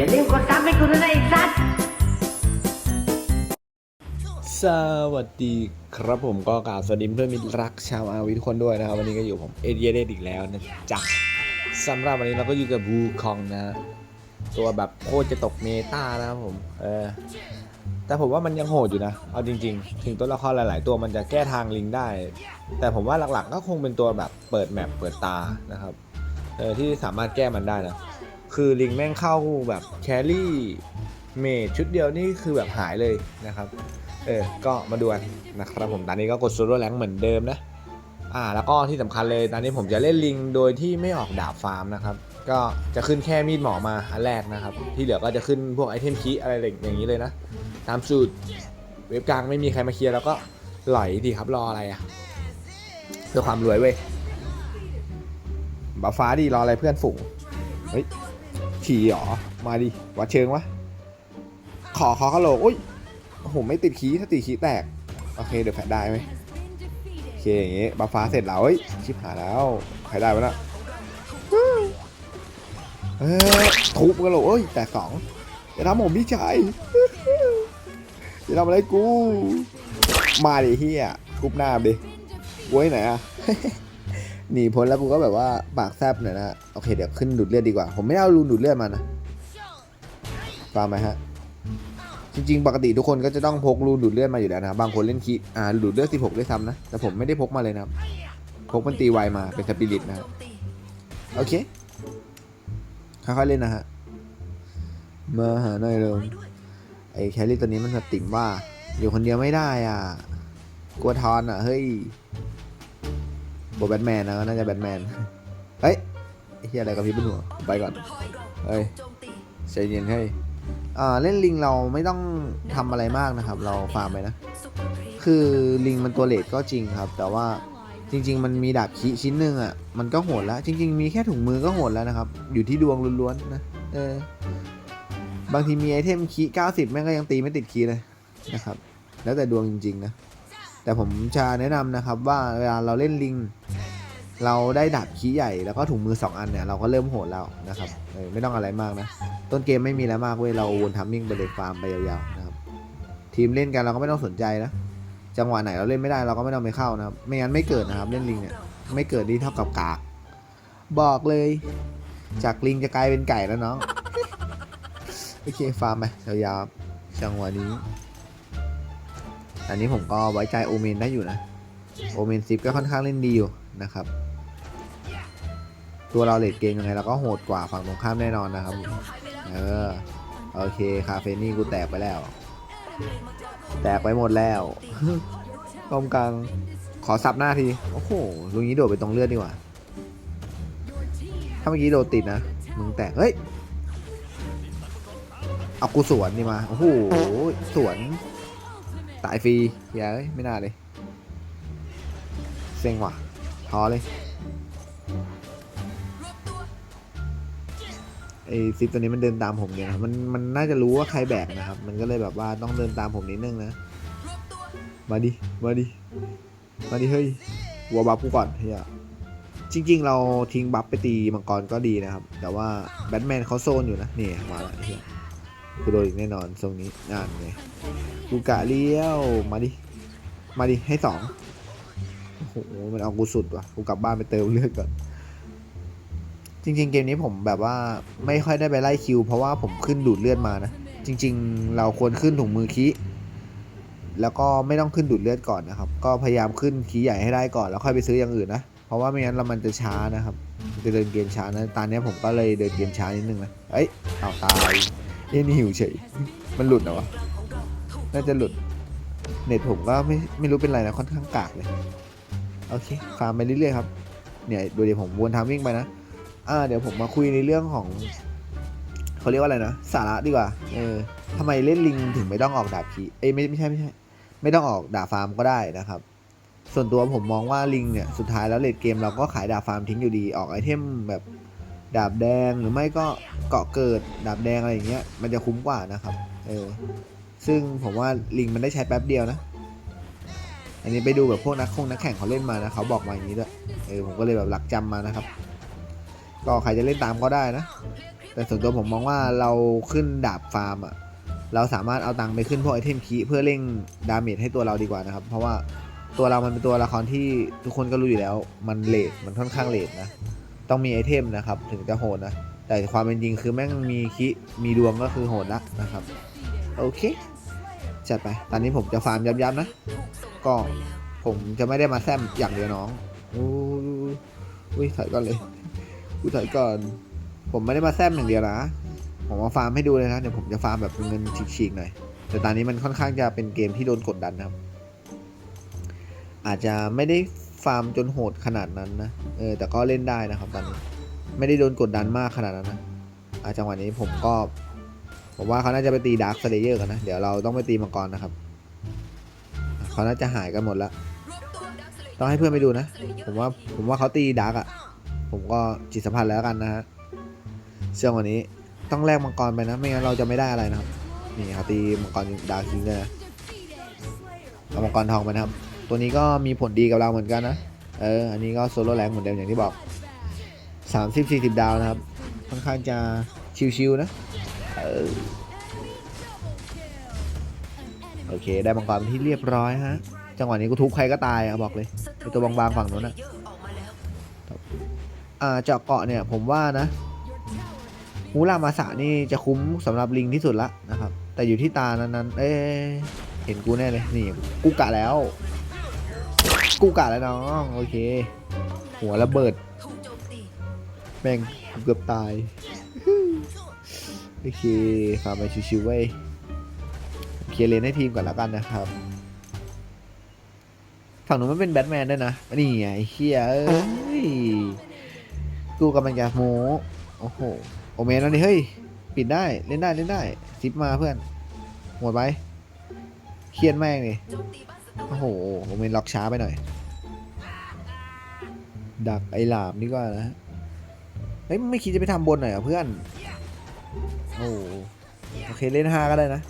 อย่าลืมกดซับให้กูด้วยนะไอ้สัส สวัสดีครับผมก็กล่าวสวัสดีเพื่อนมิตรรักชาวอาวีทุกคนด้วยนะครับ วันนี้ก็อยู่ผมเอเดียเดอีกแล้วนะจ๊ะสำหรับวันนี้เราก็อยู่กับบูคองนะ ตัวแบบโคตรจะตกเมตานะครับผม เออ แต่ผมว่ามันยังโหดอยู่นะ เอาจริง ๆ ถึงตัวละครหลาย ๆ ตัวมันจะแก้ทางลิงได้ แต่ผมว่าหลักๆ ก็คงเป็นตัวแบบเปิดแมปเปิดตานะครับ เออที่สามารถแก้มันได้นะ คือลิงแม่งเข้าแบบแครี่เมจชุดเดียวนี่คือแบบหายเลยนะครับ เออ ก็มาดูกันนะครับผมตอนนี้ก็กดโซโล่แรงเหมือนเดิมนะ อ่า แล้วก็ที่สำคัญเลยตอนนี้ผมจะเล่นลิงโดยที่ไม่ออกดาบฟาร์มนะครับ ก็จะขึ้นแค่มีดหมอมาอันแรกนะครับ ที่เหลือก็จะขึ้นพวกไอเทมคีอะไรอย่างนี้เลยนะ ตามสูตรเว็บกลางไม่มีใครมาเคลียร์แล้วก็ไหลดีครับรออะไรอะ่ะเพื่อความรวยเว้ยบัฟฟ้าดีรออะไรเพื่อนฝูงเฮ้ย ขี่หรอ มาดิ วัดเชิงวะ ขอขอกระโหลกอุ้ยโอ้โหไม่ติดขี้ถ้าติดขี้แตก โอเค เดี๋ยวแฟดได้ไหมโอเค อย่างงี้บัฟฟ้าเสร็จแล้วเฮ้ย ชิบหายแล้วใครได้วะน่ะเฮ้ยทุบกันเหรอเอ้ย แตกสองจะทำผมพี่ชายจะทำอะไรกู มาดิเฮียกรุบหน้าดิไว้ไหนอะหนีพ้นแล้วกูก็แบบว่าปากแซบหน่อยนะ เคเดี๋ยวขึ้นดูดเลือดดีกว่า ผมไม่ได้เอารูนดูดเลือดมานะฟังไหมฮะจริงๆ ปกติทุกคนก็จะต้องพกรูนดูดเลือดมาอยู่แล้วนะบางคนเล่นคีอ่าดูดเลือด 16ด้วยซ้ำนะ แต่ผมไม่ได้พกมาเลยนะพกมันตีไวมาเป็นสปิริตนะโอเคค่อยๆเล่นนะฮะมาหาหน่อยเร็วไอ้แคลรี่ตัวนี้มันสติ่มว่า อยู่คนเดียวไม่ได้อะกลัวทอนอะเฮ้ยโบแบทแมนนะน่าจะแบทแมน เฮียอะไรกับพี่บุญหัวไปก่อนเฮ้ยใจเย็นให้อ่าเล่นลิงเราไม่ต้องทำอะไรมากนะครับ เราฟาร์มไปนะ คือลิงมันตัวเลทก็จริงครับ แต่ว่าจริง ๆ มันมีดาบคิชิ้นหนึ่งอะมันก็โหดแล้ว จริง ๆ มีแค่ถุงมือก็โหดแล้วนะครับ อยู่ที่ดวงล้วนๆนะเออบางทีมีไอเทมคี90 แม่งก็ยังตีไม่ติดคีเลยนะครับ แล้วแต่ดวงจริง ๆ นะ แต่ผมจะแนะนำนะครับว่าเวลาเราเล่นลิง เราได้ดาบคีใหญ่แล้วก็ถุงมือ 2 อันเนี่ยเราก็เริ่มโหดแล้วนะครับเออไม่ต้องอะไรมากนะ ต้นเกมไม่มีอะไรมากเว้ยเราวนทัมมิ่งไปเลยฟาร์มไปยาวๆนะครับทีมเล่นกันเราก็ไม่ต้องสนใจนะจังหวะไหนเราเล่นไม่ได้เราก็ไม่ต้องไปเข้านะครับไม่งั้นไม่เกิดนะครับเล่นลิงเนี่ยไม่เกิดนี่เท่ากับกาก บอกเลย จากลิงจะกลายเป็นไก่แล้วน้องโอเคฟาร์มไปยาวๆจังหวะนี้ อันนี้ผมก็ไว้ใจโอเมนได้อยู่นะโอเมนซิปก็ค่อนข้างเล่นดีอยู่นะครับ ตัวเราเลดเกมยังไงเราก็โหดกว่าฝั่งตรงข้ามแน่นอนนะครับ เออ โอเค คาเฟนี่กูแตกไปแล้ว แตกไปหมดแล้วตรงกลาง ขอสับหน้าที โอ้โหลุงนี้โดดไปตรงเลือดดีกว่า ถ้าเมื่อกี้โดดติดนะ มึงแตก เฮ้ย เอากูสวนนี่มา โอ้โห สวน ตายฟรีอย่าเอ้ยไม่น่าเลย เซ็งว่ะท้อเลย ไอซิปตัวนี้มันเดินตามผมเนี่ยนะมันมันน่าจะรู้ว่าใครแบกนะครับ มันก็เลยแบบว่าต้องเดินตามผมนิดนึงนะ มาดิ มาดิ มาดิเฮ้ยวัวบัฟกูก่อนเฮียจริง ๆ เราทิ้งบัฟไปตีมังกรก็ดีนะครับ แต่ว่าแบทแมนเขาโซนอยู่นะนี่มาล้วเฮียกูโดนอีกแน่นอนทรงนี้นั่นไงกูกะเลี้ยว มาดิ มาดิให้สองโอ้โห มันเอากูสุดว่ะ กูกลับบ้านไปเติมเลือดก่อน จริง ๆ เกมนี้ผมแบบว่าไม่ค่อยได้ไปไล่คิว เพราะว่าผมขึ้นดูดเลือดมานะ จริง ๆ เราควรขึ้นถุงมือคีแล้วก็ไม่ต้องขึ้นดูดเลือดก่อนนะครับ ก็พยายามขึ้นคีใหญ่ให้ได้ก่อนแล้วค่อยไปซื้ออย่างอื่นนะ เพราะว่าไม่งั้นเรามันจะช้านะครับ จะเดินเกมช้านะ ตอนนี้ผมก็เลยเดินเกมช้านิดนึงนะ เอ้ยเอาตายเอ้ยนี่หิวเฉย มันหลุดเหรอวะ น่าจะหลุด เน็ตผมก็ไม่ไม่รู้เป็นไรนะค่อนข้างกากเลย โอเค ฟาร์มไปเรื่อยๆครับ เนี่ยดูเดี๋ยวผมวนทามวิ่งไปนะ อ่าเดี๋ยวผมมาคุยในเรื่องของเขาเรียกว่าอะไรนะสาระดีกว่า เออทำไมเล่นลิงถึงไม่ต้องออกดาบผีเอ้ยไม่ไม่ใช่ไม่ใช่ ไม่ต้องออกดาบฟาร์มก็ได้นะครับ ส่วนตัวผมมองว่าลิงเนี่ยสุดท้ายแล้วเลดเกมเราก็ขายดาบฟาร์มทิ้งอยู่ดีออกไอเทมแบบดาบแดงหรือไม่ก็เกาะเกิดดาบแดงอะไรอย่างเงี้ยมันจะคุ้มกว่านะครับ เออซึ่งผมว่าลิงมันได้ใช้แป๊บเดียวนะ อันนี้ไปดูแบบพวกนักคงนักแข่งเขาเล่นมานะเขาบอกมาอย่างนี้ด้วย เออผมก็เลยแบบหลักจำมานะครับ ก็ใครจะเล่นตามก็ได้นะ แต่ส่วนตัวผมมองว่าเราขึ้นดาบฟาร์มอะเราสามารถเอาตังค์ไปขึ้นพวกไอเทมคีเพื่อเร่งดาเมจให้ตัวเราดีกว่านะครับ เพราะว่าตัวเรามันเป็นตัวละครที่ทุกคนก็รู้อยู่แล้ว มันเลทมันค่อนข้างเลทนะ ต้องมีไอเทมนะครับถึงจะโหดนะ แต่ความเป็นจริงคือแม่งมีคิมีดวงก็คือโหดละนะครับ โอเคจัดไป ตอนนี้ผมจะฟาร์มยับๆนะ ก็ผมจะไม่ได้มาแซมอย่างเดียวน้องอู้อุ้ยถอยก่อนเลย กูถอยก่อน ผมไม่ได้มาแซมอย่างเดียวนะ ผมมาฟาร์มให้ดูเลยนะ เดี๋ยวผมจะฟาร์มแบบเงินฉีกๆหน่อย แต่ตอนนี้มันค่อนข้างจะเป็นเกมที่โดนกดดันครับ อาจจะไม่ได้ฟาร์มจนโหดขนาดนั้นนะ เออ แต่ก็เล่นได้นะครับตอนนี้ ไม่ได้โดนกดดันมากขนาดนั้นนะอาจังหวะนี้ผมก็ ผมว่าเขาน่าจะไปตีดาร์คสเลเยอร์กันนะ เดี๋ยวเราต้องไปตีมังกรนะครับ เขาน่าจะหายกันหมดแล้ว ต้องให้เพื่อนไปดูนะ ผมว่า ผมว่าเขาตีดาร์กอะ ผมก็จิตสัมผัสแล้วกันนะฮะเชื่อวันนี้ต้องแลกมังกรไปนะ ไม่งั้นเราจะไม่ได้อะไรนะครับ นี่เขาตีมังกรดาคิงด้วยนะเอามังกรทองไปนะครับ ตัวนี้ก็มีผลดีกับเราเหมือนกันนะ เออ อันนี้ก็โซโล่แรงเหมือนเดิมอย่างที่บอก 30 40 ดาวนะครับ ค่อนข้างจะชิวๆนะ เออ โอเค ได้มังกรเป็นที่เรียบร้อยฮะ จังหวะนี้กูทุบใครก็ตายอะบอกเลยไอตัวบางๆฝั่งนู้นอะ อ่าเจาะเกาะเนี่ยผมว่านะมูรามาสะนี่จะคุ้มสำหรับลิงที่สุดละนะครับ แต่อยู่ที่ตานั้นๆเอ๊เห็นกูแน่เลยนี่กูกะแล้ว กูกะแล้วน้องโอเค หัวระเบิด แม่งเกือบตายโอเคฟาร์มไปชิวๆไว้เคลียร์เลนให้ทีมก่อนแล้วกันนะครับ ฝั่งนู้นมันเป็นแบทแมนด้วยนะนี่ไงไอ้เฮียเอ้ย กูกำลังจะโมโอ้โหโอเมนแล้วนี่เฮ้ย ปิดได้เล่นได้เล่นได้ซิปมาเพื่อน หมดไปเครียดแม่งนี่โอ้โหโอเมนล็อกช้าไปหน่อย ดักไอหลามนี่ก็นะเฮ้ยไม่คิดจะไปทำบนหน่อยเหรอเพื่อนโอ้โหโอเคเล่นห้าก็ได้นะ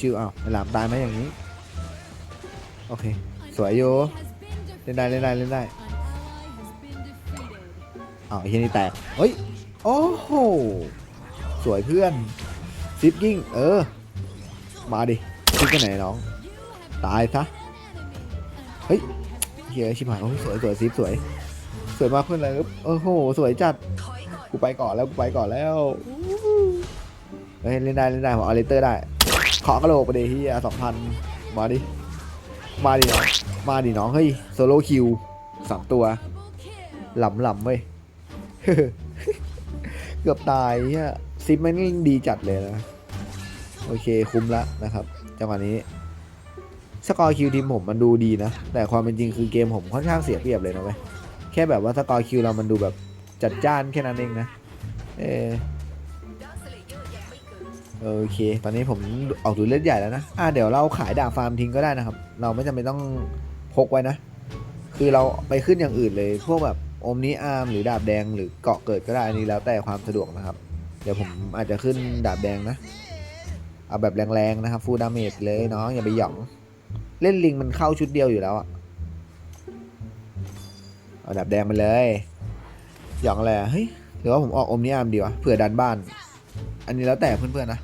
ชิวๆอ้าวไอหลามตายไหมอย่างนี้ โอเค สวยโยเล่นได้เล่นได้เล่นได้ อ้าวไอ้เฮียนี่แตกเฮ้ย โอ้โห สวยเพื่อนซิปกิ้ง เออ มาดิซิปกันไหนน้อง ตายซะ เฮ้ยเฮียชิบหายโอ้ยสวยสวยซิปสวย สวยมากเพื่อนเลยโอ้โห สวยจัด กูไปก่อนแล้ว กูไปก่อนแล้ว เฮ้ย เล่นได้ เล่นได้ผมเอาเลเตอร์ได้ ขอกระโหลกไปดิเฮียสองพันมาดิ มาดิน้อง มาดิน้อง เฮ้ย โซโล่คิวสามตัว หล่ำหล่ำเว้ย เกือบตายเฮียซิปม่งดีจัดเลยนะ โอเคคุ้มละนะครับ จังหวะนี้ สกอร์คิวทีมผมมันดูดีนะ แต่ความเป็นจริงคือเกมผมค่อนข้างเสียเปรียบเลยนะเว้ยแค่แบบว่าสกอร์คิวเรามันดูแบบจัดจ้านแค่นั้นเองนะ เออโอเค ตอนนี้ผมออกดูเลือดใหญ่แล้วนะ อ่าเดี๋ยวเราขายดาบฟาร์มทิ้งก็ได้นะครับ เราไม่จำเป็นต้องพกไว้นะ คือเราไปขึ้นอย่างอื่นเลย พวกแบบ อมนี้อาร์มหรือดาบแดงหรือเกาะเกิดก็ได้อันนี้แล้วแต่ความสะดวกนะครับ เดี๋ยวผมอาจจะขึ้นดาบแดงนะ เอาแบบแรงๆนะครับฟูดาเมจเลยน้องอย่าไปหยอง เล่นลิงมันเข้าชุดเดียวอยู่แล้วอะเอาดาบแดงไปเลยหยองอะไรเฮ้ยหรือว่าผมออกอมนี้อาร์มดีวะเผื่อดันบ้าน อันนี้แล้วแต่เพื่อนๆนะ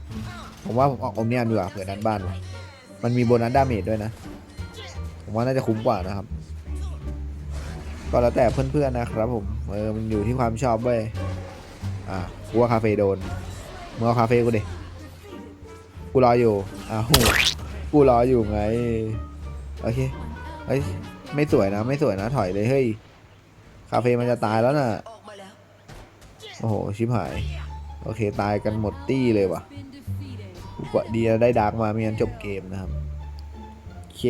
ผมว่าผมออกอมนียมดีกว่าเผื่อดันบ้านวะมันมีโบนัสดาเมจด้วยนะ ผมว่าน่าจะคุ้มกว่านะครับ ก็แล้วแต่เพื่อนๆนะครับผม เออ มันอยู่ที่ความชอบเว้ย อะกูว่าคาเฟ่โดนมึงเอาคาเฟ่กูดิ กูรออยู่ อ้าว กูรออยู่ไง โอเคเฮ้ย ไม่สวยนะ ไม่สวยนะ ถอยเลย เฮ้ย คาเฟ่มันจะตายแล้วน่ะ โอ้โห ชิบหาย โอเค ตายกันหมดตี้เลยว่ะกว่าดีนะได้ดาร์กมาไม่งั้นจบเกมนะครับ โอเค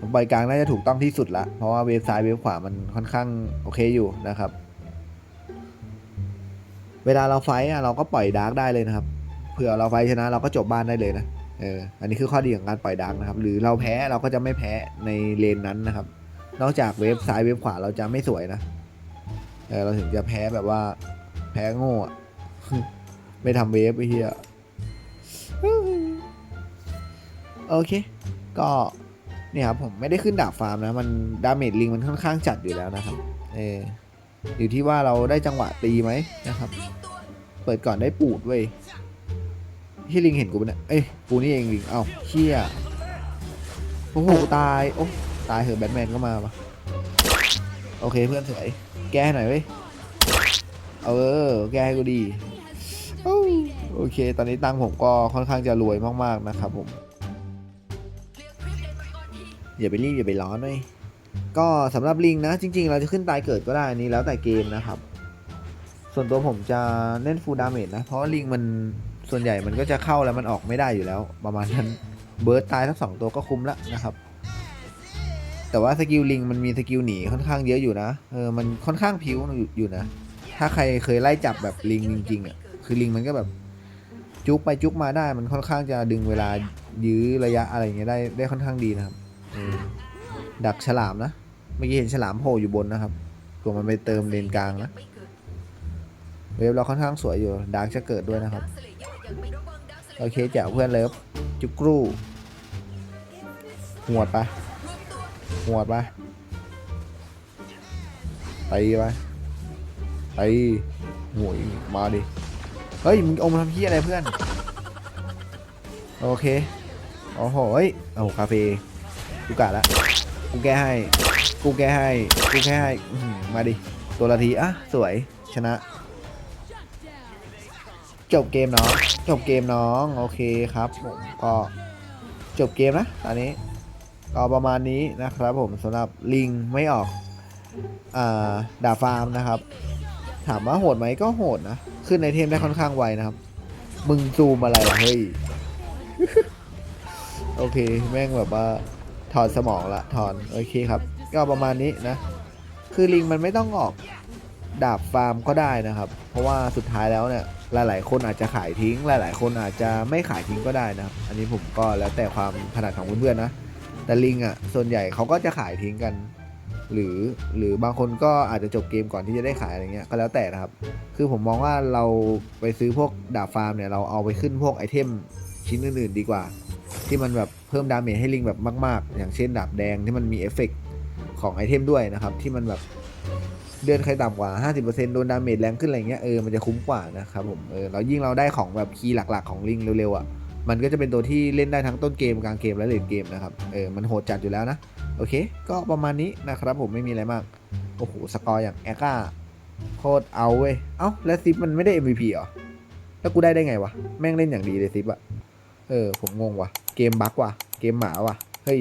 ผมไปกลางน่าจะถูกต้องที่สุดละ เพราะว่าเวฟซ้ายเวฟขวามันค่อนข้างโอเคอยู่นะครับ เวลาเราไฟท์อะเราก็ปล่อยดาร์กได้เลยนะครับ เผื่อเราไฟท์ชนะเราก็จบบ้านได้เลยนะ เออ อันนี้คือข้อดีของการปล่อยดาร์กนะครับ หรือเราแพ้เราก็จะไม่แพ้ในเลนนั้นนะครับ นอกจากเวฟซ้ายเวฟขวาเราจะไม่สวยนะ เออเราถึงจะแพ้แบบว่าแพ้โง่ไม่ทำเวฟไอ้เหี้ยโอเค ก็ เนี่ยครับผมไม่ได้ขึ้นดาบฟาร์มนะมันดาเมจลิงมันค่อนข้างจัดอยู่แล้วนะครับเอออยู่ที่ว่าเราได้จังหวะตีไหมนะครับ เปิดก่อนได้ปูดเว้ยที่ลิงเห็นกูปะเนี่ยเอ้ยกูนี่เองลิงเอ้าเชี่ยโอ้โหตายโอ้ตายเหอะแบทแมนก็มาปะโอเคเพื่อนสวยแก้ให้หน่อยเว้ยเออแก้ให้กูดีโอเค ตอนนี้ตังผมก็ค่อนข้างจะรวยมากๆนะครับผม อย่าไปรีบอย่าไปร้อนเลยก็สำหรับลิงนะจริง ๆ เราจะขึ้นตายเกิดก็ได้อันนี้แล้วแต่เกมนะครับ ส่วนตัวผมจะเล่นฟูลดาเมจนะ เพราะลิงมันส่วนใหญ่มันก็จะเข้าแล้วมันออกไม่ได้อยู่แล้ว ประมาณนั้นเบิร์ดตายทั้งสองตัวก็คุ้มละนะครับ แต่ว่าสกิลลิงมันมีสกิลหนีค่อนข้างเยอะอยู่นะเออมันค่อนข้างพิ้วอยู่นะ ถ้าใครเคยไล่จับแบบลิงจริงๆอะคือลิงมันก็แบบจุกไปจุกมาได้มันค่อนข้างจะดึงเวลายื้อระยะอะไรเงี้ยได้ได้ค่อนข้างดีนะครับ ดักฉลามนะ เมื่อกี้เห็นฉลามโผล่อยู่บนนะครับตัวมันไปเติมเลนกลางนะ เวฟเราค่อนข้างสวยอยู่ดาร์กจะเกิดด้วยนะครับ โอเคแจ๋วเพื่อนเลิฟจุกรูหวดไปหวดไปตีไปตีหวยมาดิ เฮ้ย มึงเอามาทำเพี้ยอะไรเพื่อน โอเค โอ้โหเฮ้ยโอ้คาเฟ่ กูกะละกูแก้ให้ กูแก้ให้ กูแก้ให้มาดิ ตัวละทีอะสวย ชนะ จบเกมน้อง จบเกมน้อง โอเคครับผมก็จบเกมนะ ตอนนี้ก็ประมาณนี้นะครับผมสำหรับลิงไม่ออกอ่าดาฟาร์มนะครับ ถามว่าโหดไหมก็โหดนะ ขึ้นในเทมได้ค่อนข้างไวนะครับ มึงซูมอะไรเฮ้ย โอเค แม่งแบบว่า ถอนสมองละถอนโอเคครับ ก็ประมาณนี้นะ คือลิงมันไม่ต้องออกดาบฟาร์มก็ได้นะครับ เพราะว่าสุดท้ายแล้วเนี่ยหลาย ๆ คนอาจจะขายทิ้ง หลาย ๆ คนอาจจะไม่ขายทิ้งก็ได้นะครับ อันนี้ผมก็แล้วแต่ความถนัดของเพื่อนๆนะ แต่ลิงอะส่วนใหญ่เขาก็จะขายทิ้งกัน หรือหรือบางคนก็อาจจะจบเกมก่อนที่จะได้ขายอะไรเงี้ยก็แล้วแต่นะครับ คือผมมองว่าเราไปซื้อพวกดาบฟาร์มเนี่ยเราเอาไปขึ้นพวกไอเทมชิ้นอื่น ๆ ดีกว่า ที่มันแบบ เพิ่มดาเมจให้ลิงแบบมาก ๆ อย่างเช่นดาบแดงที่มันมีเอฟเฟกต์ของไอเทมด้วยนะครับ ที่มันแบบเดือนใครต่ำกว่า 50%โดนดาเมจแรงขึ้นอะไรเงี้ยเออมันจะคุ้มกว่านะครับผมเออแล้วยิ่งเราได้ของแบบคีย์หลัก ๆ ของลิงเร็วๆอะมันก็จะเป็นตัวที่เล่นได้ทั้งต้นเกมกลางเกมและเลนเกมนะครับเออมันโหดจัดอยู่แล้วนะโอเค ก็ประมาณนี้นะครับผมไม่มีอะไรมากโอ้โหสกอร์อย่างแอก้าโคตรเอาเว้ยเอ้าแล้วซิปมันไม่ได้ MVP เหรอแล้วกูได้ได้ไงวะแม่งเล่นอย่างดีเลยซิปอะเออผมงงว่ะ เกมบั๊กว่ะ เกมหมาว่ะ เฮ้ย